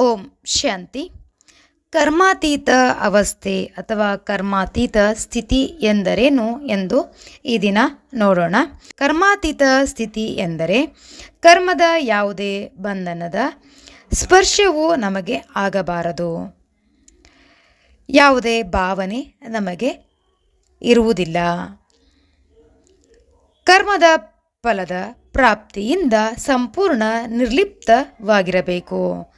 ಓಂ ಶಾಂತಿ. ಕರ್ಮಾತೀತ ಅವಸ್ಥೆ ಅಥವಾ ಕರ್ಮಾತೀತ ಸ್ಥಿತಿ ಎಂದರೇನು ಎಂದು ಈ ದಿನ ನೋಡೋಣ. ಕರ್ಮಾತೀತ ಸ್ಥಿತಿ ಎಂದರೆ ಕರ್ಮದ ಯಾವುದೇ ಬಂಧನದ ಸ್ಪರ್ಶವು ನಮಗೆ ಆಗಬಾರದು. ಯಾವುದೇ ಭಾವನೆ ನಮಗೆ ಇರುವುದಿಲ್ಲ. ಕರ್ಮದ ಫಲದ ಪ್ರಾಪ್ತಿಯಿಂದ ಸಂಪೂರ್ಣ ನಿರ್ಲಿಪ್ತವಾಗಿರಬೇಕು.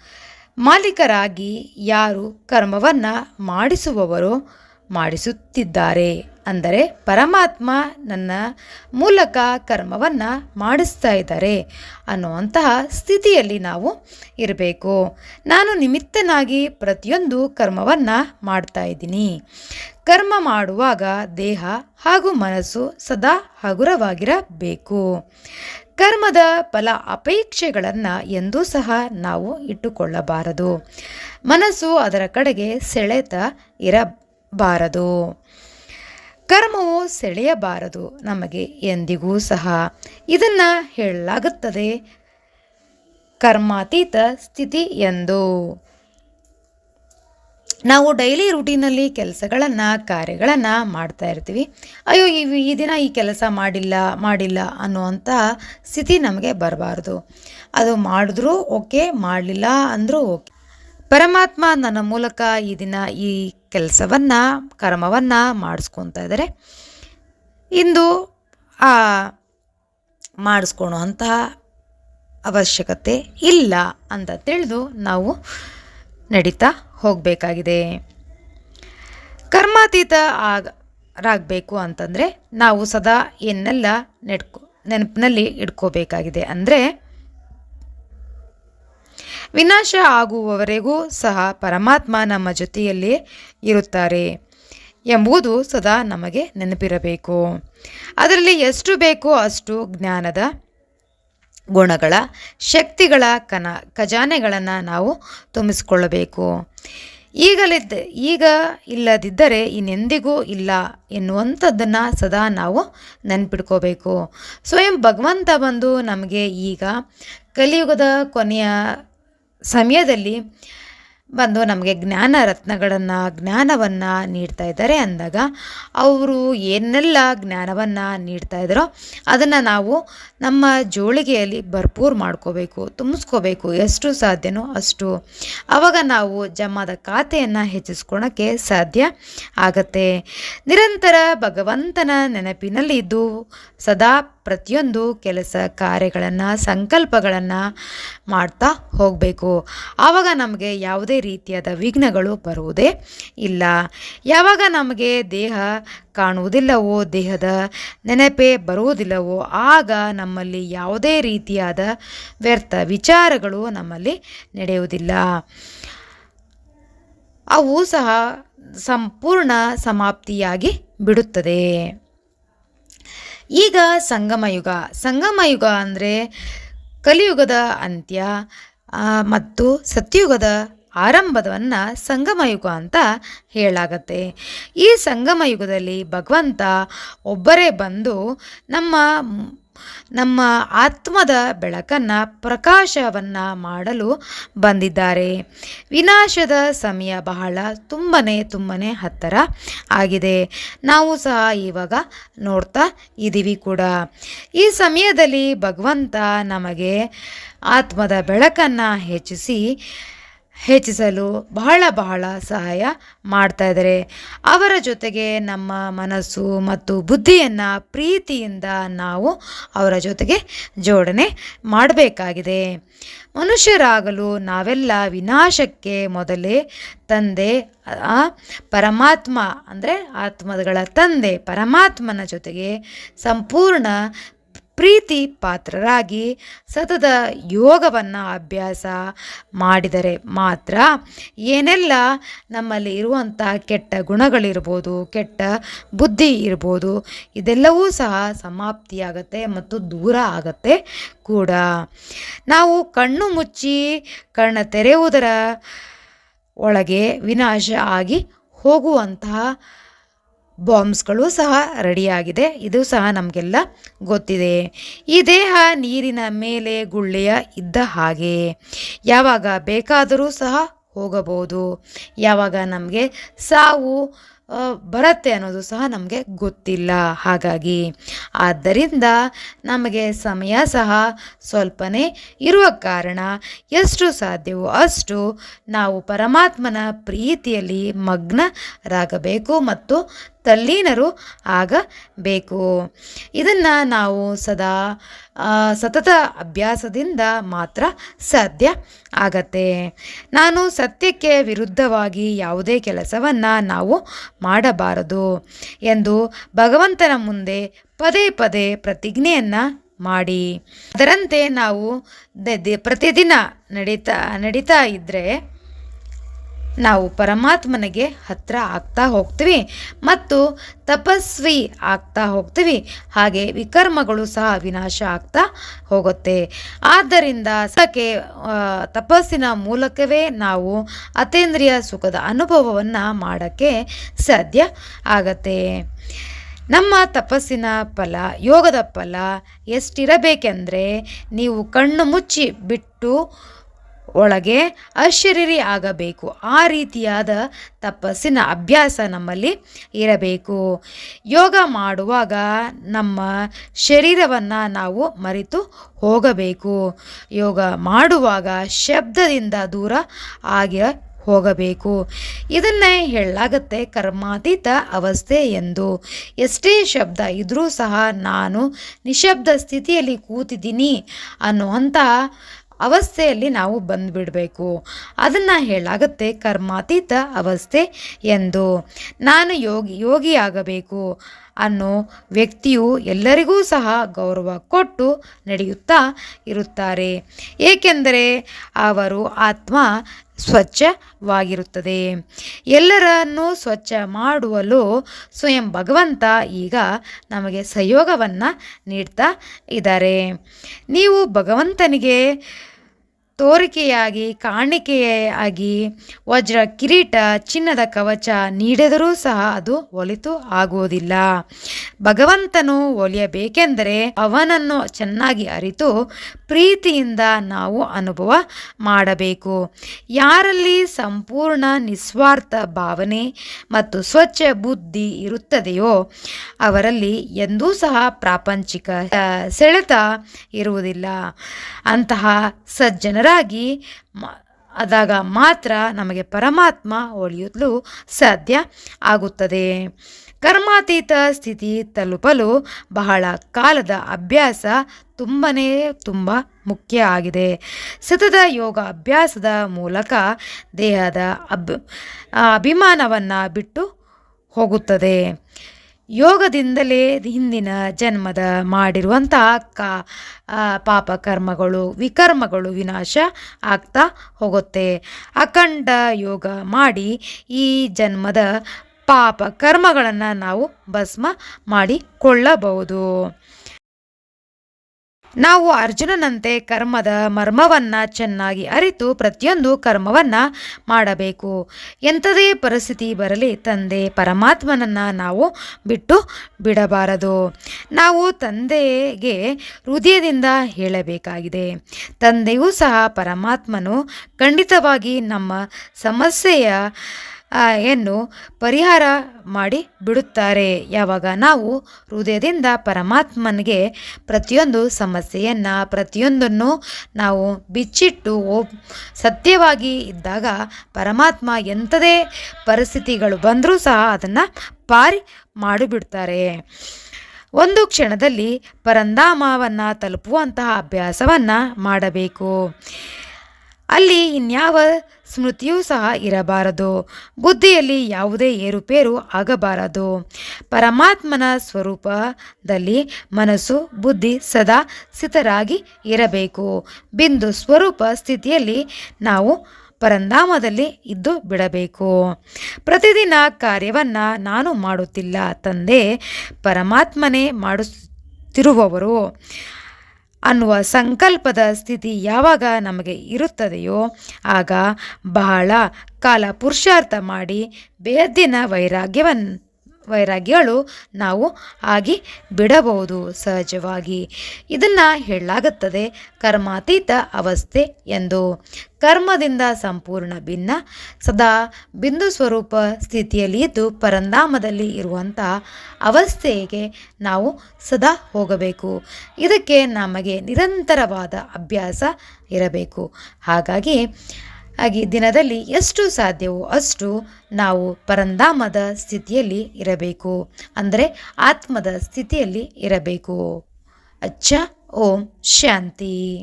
ಮಾಲೀಕರಾಗಿ ಯಾರು ಕರ್ಮವನ್ನು ಮಾಡಿಸುವವರು ಮಾಡಿಸುತ್ತಿದ್ದಾರೆ. ಅಂದರೆ ಪರಮಾತ್ಮ ನನ್ನ ಮೂಲಕ ಕರ್ಮವನ್ನು ಮಾಡಿಸ್ತಾ ಇದ್ದಾರೆ ಅನ್ನುವಂತಹ ಸ್ಥಿತಿಯಲ್ಲಿ ನಾವು ಇರಬೇಕು. ನಾನು ನಿಮಿತ್ತನಾಗಿ ಪ್ರತಿಯೊಂದು ಕರ್ಮವನ್ನು ಮಾಡ್ತಾ ಇದ್ದೀನಿ. ಕರ್ಮ ಮಾಡುವಾಗ ದೇಹ ಹಾಗೂ ಮನಸ್ಸು ಸದಾ ಹಗುರವಾಗಿರಬೇಕು. ಕರ್ಮದ ಫಲ ಅಪೇಕ್ಷೆಗಳನ್ನು ಎಂದೂ ಸಹ ನಾವು ಇಟ್ಟುಕೊಳ್ಳಬಾರದು. ಮನಸ್ಸು ಅದರ ಕಡೆಗೆ ಸೆಳೆತ ಇರಬಾರದು. ಕರ್ಮವು ಸೆಳೆಯಬಾರದು ನಮಗೆ ಎಂದಿಗೂ ಸಹ. ಇದನ್ನು ಹೇಳಲಾಗುತ್ತದೆ ಕರ್ಮಾತೀತ ಸ್ಥಿತಿ ಎಂದು. ನಾವು ಡೈಲಿ ರುಟೀನಲ್ಲಿ ಕೆಲಸಗಳನ್ನು, ಕಾರ್ಯಗಳನ್ನು ಮಾಡ್ತಾ ಇರ್ತೀವಿ. ಅಯ್ಯೋ, ಈ ಈ ದಿನ ಈ ಕೆಲಸ ಮಾಡಿಲ್ಲ ಮಾಡಿಲ್ಲ ಅನ್ನುವಂಥ ಸ್ಥಿತಿ ನಮಗೆ ಬರಬಾರ್ದು. ಅದು ಮಾಡಿದ್ರೂ ಓಕೆ, ಮಾಡಲಿಲ್ಲ ಅಂದರೂ ಓಕೆ. ಪರಮಾತ್ಮ ನನ್ನ ಮೂಲಕ ಈ ದಿನ ಈ ಕೆಲಸವನ್ನು, ಕರ್ಮವನ್ನು ಮಾಡಿಸ್ಕೊತಾ ಇದ್ದಾರೆ. ಇಂದು ಆ ಮಾಡಿಸ್ಕೊಳುವಂತಹ ಅವಶ್ಯಕತೆ ಇಲ್ಲ ಅಂತ ತಿಳಿದು ನಾವು ನಡೀತಾ ಹೋಗಬೇಕಾಗಿದೆ. ಕರ್ಮಾತೀತ ಆಗ, ರಾಗಬೇಕು ಅಂತಂದರೆ ನಾವು ಸದಾ ಏನೆಲ್ಲ ನೆಡ್ಕೊ, ನೆನಪಿನಲ್ಲಿ ಇಟ್ಕೋಬೇಕಾಗಿದೆ ಅಂದರೆ ವಿನಾಶ ಆಗುವವರೆಗೂ ಸಹ ಪರಮಾತ್ಮ ನಮ್ಮ ಜೊತೆಯಲ್ಲಿ ಇರುತ್ತಾರೆ ಎಂಬುದು ಸದಾ ನಮಗೆ ನೆನಪಿರಬೇಕು. ಅದರಲ್ಲಿ ಎಷ್ಟು ಬೇಕೋ ಅಷ್ಟು ಜ್ಞಾನದ ಗುಣಗಳ ಶಕ್ತಿಗಳ ಕನ ಖಜಾನೆಗಳನ್ನು ನಾವು ತುಂಬಿಸಿಕೊಳ್ಳಬೇಕು. ಈಗಲಿದ್ದ ಈಗ ಇಲ್ಲದಿದ್ದರೆ ಇನ್ನೆಂದಿಗೂ ಇಲ್ಲ ಎನ್ನುವಂಥದ್ದನ್ನು ಸದಾ ನಾವು ನೆನ್ಪಿಟ್ಕೋಬೇಕು. ಸ್ವಯಂ ಭಗವಂತ ಬಂದು ನಮಗೆ ಈಗ ಕಲಿಯುಗದ ಕೊನೆಯ ಸಮಯದಲ್ಲಿ ಬಂದು ನಮಗೆ ಜ್ಞಾನ ರತ್ನಗಳನ್ನು, ಜ್ಞಾನವನ್ನು ನೀಡ್ತಾ ಇದ್ದಾರೆ ಅಂದಾಗ ಅವರು ಏನೆಲ್ಲ ಜ್ಞಾನವನ್ನು ನೀಡ್ತಾ ಇದ್ದಾರೋ ಅದನ್ನು ನಾವು ನಮ್ಮ ಜೋಳಿಗೆಯಲ್ಲಿ ಭರ್ಪೂರ್ ಮಾಡ್ಕೋಬೇಕು, ತುಂಬಿಸ್ಕೋಬೇಕು. ಎಷ್ಟು ಸಾಧ್ಯನೋ ಅಷ್ಟು. ಆವಾಗ ನಾವು ಜಮಾದ ಖಾತೆಯನ್ನು ಹೆಚ್ಚಿಸ್ಕೊಳಕ್ಕೆ ಸಾಧ್ಯ ಆಗತ್ತೆ. ನಿರಂತರ ಭಗವಂತನ ನೆನಪಿನಲ್ಲಿ ಇದ್ದು ಸದಾ ಪ್ರತಿಯೊಂದು ಕೆಲಸ ಕಾರ್ಯಗಳನ್ನು, ಸಂಕಲ್ಪಗಳನ್ನು ಮಾಡ್ತಾ ಹೋಗಬೇಕು. ಆವಾಗ ನಮಗೆ ಯಾವುದೇ ರೀತಿಯಾದ ವಿಘ್ನಗಳು ಬರುವುದೇ ಇಲ್ಲ. ಯಾವಾಗ ನಮಗೆ ದೇಹ ಕಾಣುವುದಿಲ್ಲವೋ, ದೇಹದ ನೆನಪೇ ಬರುವುದಿಲ್ಲವೋ, ಆಗ ನಮ್ಮಲ್ಲಿ ಯಾವುದೇ ರೀತಿಯಾದ ವ್ಯರ್ಥ ವಿಚಾರಗಳು ನಮ್ಮಲ್ಲಿ ನಡೆಯುವುದಿಲ್ಲ. ಅವು ಸಹ ಸಂಪೂರ್ಣ ಸಮಾಪ್ತಿಯಾಗಿ ಬಿಡುತ್ತದೆ. ಈಗ ಸಂಗಮಯುಗ. ಸಂಗಮಯುಗ ಅಂದರೆ ಕಲಿಯುಗದ ಅಂತ್ಯ ಮತ್ತು ಸತ್ಯುಗದ ಆರಂಭದವನ್ನು ಸಂಗಮಯುಗ ಅಂತ ಹೇಳಾಗತ್ತೆ. ಈ ಸಂಗಮಯುಗದಲ್ಲಿ ಭಗವಂತ ಒಬ್ಬರೇ ಬಂದು ನಮ್ಮ ನಮ್ಮ ಆತ್ಮದ ಬೆಳಕನ್ನು ಪ್ರಕಾಶವನ್ನು ಮಾಡಲು ಬಂದಿದ್ದಾರೆ. ವಿನಾಶದ ಸಮಯ ಬಹಳ ತುಂಬನೇ ತುಂಬನೇ ಹತ್ತರ ಆಗಿದೆ. ನಾವು ಸಹ ಇವಾಗ ನೋಡ್ತಾ ಇದ್ದೀವಿ ಕೂಡ. ಈ ಸಮಯದಲ್ಲಿ ಭಗವಂತ ನಮಗೆ ಆತ್ಮದ ಬೆಳಕನ್ನು ಹೆಚ್ಚಿಸಿ ಹೆಚ್ಚಿಸಲು ಬಹಳ ಬಹಳ ಸಹಾಯ ಮಾಡ್ತಾ ಇದ್ದಾರೆ. ಅವರ ಜೊತೆಗೆ ನಮ್ಮ ಮನಸ್ಸು ಮತ್ತು ಬುದ್ಧಿಯನ್ನು ಪ್ರೀತಿಯಿಂದ ನಾವು ಅವರ ಜೊತೆಗೆ ಜೋಡಣೆ ಮಾಡಬೇಕಾಗಿದೆ. ಮನುಷ್ಯರಾಗಲು ನಾವೆಲ್ಲ ವಿನಾಶಕ್ಕೆ ಮೊದಲೇ ತಂದೆ ಪರಮಾತ್ಮ, ಅಂದರೆ ಆತ್ಮಗಳ ತಂದೆ ಪರಮಾತ್ಮನ ಜೊತೆಗೆ ಸಂಪೂರ್ಣ ಪ್ರೀತಿ ಪಾತ್ರರಾಗಿ ಸತತ ಯೋಗವನ್ನು ಅಭ್ಯಾಸ ಮಾಡಿದರೆ ಮಾತ್ರ ಏನೆಲ್ಲ ನಮ್ಮಲ್ಲಿ ಇರುವಂಥ ಕೆಟ್ಟ ಗುಣಗಳಿರ್ಬೋದು, ಕೆಟ್ಟ ಬುದ್ಧಿ ಇರ್ಬೋದು, ಇದೆಲ್ಲವೂ ಸಹ ಸಮಾಪ್ತಿಯಾಗತ್ತೆ ಮತ್ತು ದೂರ ಆಗತ್ತೆ ಕೂಡ. ನಾವು ಕಣ್ಣು ಮುಚ್ಚಿ ಕಣ್ಣು ತೆರೆಯುವುದರ ಒಳಗೆ ವಿನಾಶ ಆಗಿ ಹೋಗುವಂತಹ ಬಾಂಬ್ಸ್ಗಳು ಸಹ ರೆಡಿಯಾಗಿದೆ. ಇದು ಸಹ ನಮಗೆಲ್ಲ ಗೊತ್ತಿದೆ. ಈ ದೇಹ ನೀರಿನ ಮೇಲೆ ಗುಳ್ಳೆಯ ಇದ್ದ ಹಾಗೆ. ಯಾವಾಗ ಬೇಕಾದರೂ ಸಹ ಹೋಗಬಹುದು. ಯಾವಾಗ ನಮಗೆ ಸಾವು ಬರುತ್ತೆ ಅನ್ನೋದು ಸಹ ನಮಗೆ ಗೊತ್ತಿಲ್ಲ. ಹಾಗಾಗಿ ಆದ್ದರಿಂದ ನಮಗೆ ಸಮಯ ಸಹ ಸ್ವಲ್ಪನೇ ಇರುವ ಕಾರಣ ಎಷ್ಟು ಸಾಧ್ಯವೋ ಅಷ್ಟು ನಾವು ಪರಮಾತ್ಮನ ಪ್ರೀತಿಯಲ್ಲಿ ಮಗ್ನರಾಗಬೇಕು ಮತ್ತು ತಲ್ಲೀನರು ಆಗಬೇಕು. ಇದನ್ನು ನಾವು ಸದಾ ಸತತ ಅಭ್ಯಾಸದಿಂದ ಮಾತ್ರ ಸಾಧ್ಯ ಆಗತ್ತೆ. ನಾನು ಸತ್ಯಕ್ಕೆ ವಿರುದ್ಧವಾಗಿ ಯಾವುದೇ ಕೆಲಸವನ್ನು ನಾವು ಮಾಡಬಾರದು ಎಂದು ಭಗವಂತನ ಮುಂದೆ ಪದೇ ಪದೇ ಪ್ರತಿಜ್ಞೆಯನ್ನು ಮಾಡಿ. ಅದರಂತೆ ನಾವು ಪ್ರತಿದಿನ ನಡೀತಾ ನಡೀತಾ ಇದ್ದರೆ ನಾವು ಪರಮಾತ್ಮನಿಗೆ ಹತ್ರ ಆಗ್ತಾ ಹೋಗ್ತೀವಿ ಮತ್ತು ತಪಸ್ವಿ ಆಗ್ತಾ ಹೋಗ್ತೀವಿ. ಹಾಗೆ ವಿಕರ್ಮಗಳು ಸಹ ವಿನಾಶ ಆಗ್ತಾ ಹೋಗುತ್ತೆ. ಆದ್ದರಿಂದ ಸಕೆ ತಪಸ್ಸಿನ ಮೂಲಕವೇ ನಾವು ಅತೇಂದ್ರಿಯ ಸುಖದ ಅನುಭವವನ್ನು ಮಾಡೋಕ್ಕೆ ಸಾಧ್ಯ ಆಗತ್ತೆ. ನಮ್ಮ ತಪಸ್ಸಿನ ಫಲ, ಯೋಗದ ಫಲ ಎಷ್ಟಿರಬೇಕೆಂದರೆ, ನೀವು ಕಣ್ಣು ಮುಚ್ಚಿ ಬಿಟ್ಟು ಒಳಗೆ ಅಶರೀರಿ ಆಗಬೇಕು. ಆ ರೀತಿಯಾದ ತಪಸ್ಸಿನ ಅಭ್ಯಾಸ ನಮ್ಮಲ್ಲಿ ಇರಬೇಕು. ಯೋಗ ಮಾಡುವಾಗ ನಮ್ಮ ಶರೀರವನ್ನು ನಾವು ಮರೆತು ಹೋಗಬೇಕು. ಯೋಗ ಮಾಡುವಾಗ ಶಬ್ದದಿಂದ ದೂರ ಆಗಿ ಹೋಗಬೇಕು. ಇದನ್ನೇ ಹೇಳಲಾಗತ್ತೆ ಕರ್ಮಾತೀತ ಅವಸ್ಥೆ ಎಂದು. ಎಷ್ಟೇ ಶಬ್ದ ಇದ್ದರೂ ಸಹ ನಾನು ನಿಶಬ್ದ ಸ್ಥಿತಿಯಲ್ಲಿ ಕೂತಿದ್ದೀನಿ ಅನ್ನುವಂತಹ ಅವಸ್ಥೆಯಲ್ಲಿ ನಾವು ಬಂದುಬಿಡಬೇಕು. ಅದನ್ನು ಹೇಳಾಗುತ್ತೆ ಕರ್ಮಾತೀತ ಅವಸ್ಥೆ ಎಂದು. ನಾನು ಯೋಗಿ ಯೋಗಿಯಾಗಬೇಕು ಅನ್ನೋ ವ್ಯಕ್ತಿಯು ಎಲ್ಲರಿಗೂ ಸಹ ಗೌರವ ಕೊಟ್ಟು ನಡೆಯುತ್ತಾ ಇರುತ್ತಾರೆ. ಏಕೆಂದರೆ ಅವರು ಆತ್ಮ ಸ್ವಚ್ಛವಾಗಿರುತ್ತದೆ. ಎಲ್ಲರನ್ನು ಸ್ವಚ್ಛ ಮಾಡುವಲು ಸ್ವಯಂ ಭಗವಂತ ಈಗ ನಮಗೆ ಸಹಯೋಗವನ್ನು ನೀಡ್ತಾ ಇದ್ದಾರೆ. ನೀವು ಭಗವಂತನಿಗೆ ತೋರಿಕೆಯಾಗಿ, ಕಾಣಿಕೆಯಾಗಿ ವಜ್ರ ಕಿರೀಟ, ಚಿನ್ನದ ಕವಚ ನೀಡಿದರೂ ಸಹ ಅದು ಒಲಿತು ಆಗುವುದಿಲ್ಲ. ಭಗವಂತನು ಒಲಿಯಬೇಕೆಂದರೆ ಅವನನ್ನು ಚೆನ್ನಾಗಿ ಅರಿತು ಪ್ರೀತಿಯಿಂದ ನಾವು ಅನುಭವ ಮಾಡಬೇಕು. ಯಾರಲ್ಲಿ ಸಂಪೂರ್ಣ ನಿಸ್ವಾರ್ಥ ಭಾವನೆ ಮತ್ತು ಸ್ವಚ್ಛ ಬುದ್ಧಿ ಇರುತ್ತದೆಯೋ ಅವರಲ್ಲಿ ಎಂದೂ ಸಹ ಪ್ರಾಪಂಚಿಕ ಸೆಳೆತ ಇರುವುದಿಲ್ಲ. ಅಂತಹ ಸಜ್ಜನರಾಗಿ ಮ- ಆದಾಗ ಮಾತ್ರ ನಮಗೆ ಪರಮಾತ್ಮ ಒಳಿಯಲು ಸಾಧ್ಯ ಆಗುತ್ತದೆ. ಕರ್ಮಾತೀತ ಸ್ಥಿತಿ ತಲುಪಲು ಬಹಳ ಕಾಲದ ಅಭ್ಯಾಸ ತುಂಬನೇ ತುಂಬ ಮುಖ್ಯ ಆಗಿದೆ. ಸತತ ಯೋಗ ಅಭ್ಯಾಸದ ಮೂಲಕ ದೇಹದ ಅಬ್ ಅಭಿಮಾನವನ್ನು ಬಿಟ್ಟು ಹೋಗುತ್ತದೆ. ಯೋಗದಿಂದಲೇ ಹಿಂದಿನ ಜನ್ಮದ ಮಾಡಿರುವಂಥ ಕ ಪಾಪ ಕರ್ಮಗಳು, ವಿಕರ್ಮಗಳು ವಿನಾಶ ಆಗ್ತಾ ಹೋಗುತ್ತೆ. ಅಖಂಡ ಯೋಗ ಮಾಡಿ ಈ ಜನ್ಮದ ಪಾಪ ಕರ್ಮಗಳನ್ನು ನಾವು ಭಸ್ಮ ಮಾಡಿಕೊಳ್ಳಬಹುದು. ನಾವು ಅರ್ಜುನನಂತೆ ಕರ್ಮದ ಮರ್ಮವನ್ನು ಚೆನ್ನಾಗಿ ಅರಿತು ಪ್ರತಿಯೊಂದು ಕರ್ಮವನ್ನು ಮಾಡಬೇಕು. ಎಂಥದೇ ಪರಿಸ್ಥಿತಿ ಬರಲಿ ತಂದೆ ಪರಮಾತ್ಮನನ್ನು ನಾವು ಬಿಟ್ಟು ಬಿಡಬಾರದು. ನಾವು ತಂದೆಗೆ ಹೃದಯದಿಂದ ಹೇಳಬೇಕಾಗಿದೆ. ತಂದೆಯೂ ಸಹ ಪರಮಾತ್ಮನು ಖಂಡಿತವಾಗಿ ನಮ್ಮ ಸಮಸ್ಯೆಯ ಯನ್ನು ಪರಿಹಾರ ಮಾಡಿ ಬಿಡುತ್ತಾರೆ. ಯಾವಾಗ ನಾವು ಹೃದಯದಿಂದ ಪರಮಾತ್ಮನಿಗೆ ಪ್ರತಿಯೊಂದು ಸಮಸ್ಯೆಯನ್ನು, ಪ್ರತಿಯೊಂದನ್ನು ನಾವು ಬಿಚ್ಚಿಟ್ಟು ಸತ್ಯವಾಗಿ ಇದ್ದಾಗ ಪರಮಾತ್ಮ ಎಂಥದೇ ಪರಿಸ್ಥಿತಿಗಳು ಬಂದರೂ ಸಹ ಅದನ್ನು ಪಾರಿ ಮಾಡಿಬಿಡ್ತಾರೆ. ಒಂದು ಕ್ಷಣದಲ್ಲಿ ಪರಂಧಾಮವನ್ನು ತಲುಪುವಂತಹ ಅಭ್ಯಾಸವನ್ನು ಮಾಡಬೇಕು. ಅಲ್ಲಿ ಇನ್ಯಾವ ಸ್ಮೃತಿಯೂ ಸಹ ಇರಬಾರದು. ಬುದ್ಧಿಯಲ್ಲಿ ಯಾವುದೇ ಏರುಪೇರು ಆಗಬಾರದು. ಪರಮಾತ್ಮನ ಸ್ವರೂಪದಲ್ಲಿ ಮನಸ್ಸು, ಬುದ್ಧಿ ಸದಾ ಸ್ಥಿತರಾಗಿ ಇರಬೇಕು. ಬಿಂದು ಸ್ವರೂಪ ಸ್ಥಿತಿಯಲ್ಲಿ ನಾವು ಪರಂಧಾಮದಲ್ಲಿ ಇದ್ದು ಬಿಡಬೇಕು. ಪ್ರತಿದಿನ ಕಾರ್ಯವನ್ನು ನಾನು ಮಾಡುತ್ತಿಲ್ಲ, ತಂದೆ. ಪರಮಾತ್ಮನೇ ಮಾಡಿಸುತ್ತಿರುವವರು ಅನ್ನುವ ಸಂಕಲ್ಪದ ಸ್ಥಿತಿ ಯಾವಾಗ ನಮಗೆ ಇರುತ್ತದೆಯೋ ಆಗ ಬಹಳ ಕಾಲ ಪುರುಷಾರ್ಥ ಮಾಡಿ ಬೇದ್ದಿನ ವೈರಾಗ್ಯವನ್ನು ವೈರಾಗ್ಯಗಳು ನಾವು ಆಗಿ ಬಿಡಬಹುದು ಸಹಜವಾಗಿ. ಇದನ್ನು ಹೇಳಲಾಗುತ್ತದೆ, ಕರ್ಮಾತೀತ ಅವಸ್ಥೆ ಎಂದು. ಕರ್ಮದಿಂದ ಸಂಪೂರ್ಣ ಭಿನ್ನ, ಸದಾ ಬಿಂದು ಸ್ವರೂಪ ಸ್ಥಿತಿಯಲ್ಲಿ ಇದ್ದು ಪರಂಧಾಮದಲ್ಲಿ ಇರುವಂಥ ಅವಸ್ಥೆಗೆ ನಾವು ಸದಾ ಹೋಗಬೇಕು. ಇದಕ್ಕೆ ನಮಗೆ ನಿರಂತರವಾದ ಅಭ್ಯಾಸ ಇರಬೇಕು. ಹಾಗಾಗಿ ಹಾಗೆ ದಿನದಲ್ಲಿ ಎಷ್ಟು ಸಾಧ್ಯವೋ ಅಷ್ಟು ನಾವು ಪರಂಧಾಮದ ಸ್ಥಿತಿಯಲ್ಲಿ ಇರಬೇಕು. ಅಂದರೆ ಆತ್ಮದ ಸ್ಥಿತಿಯಲ್ಲಿ ಇರಬೇಕು. ಅಚ್ಚ, ಓಂ, ಶಾಂತಿ.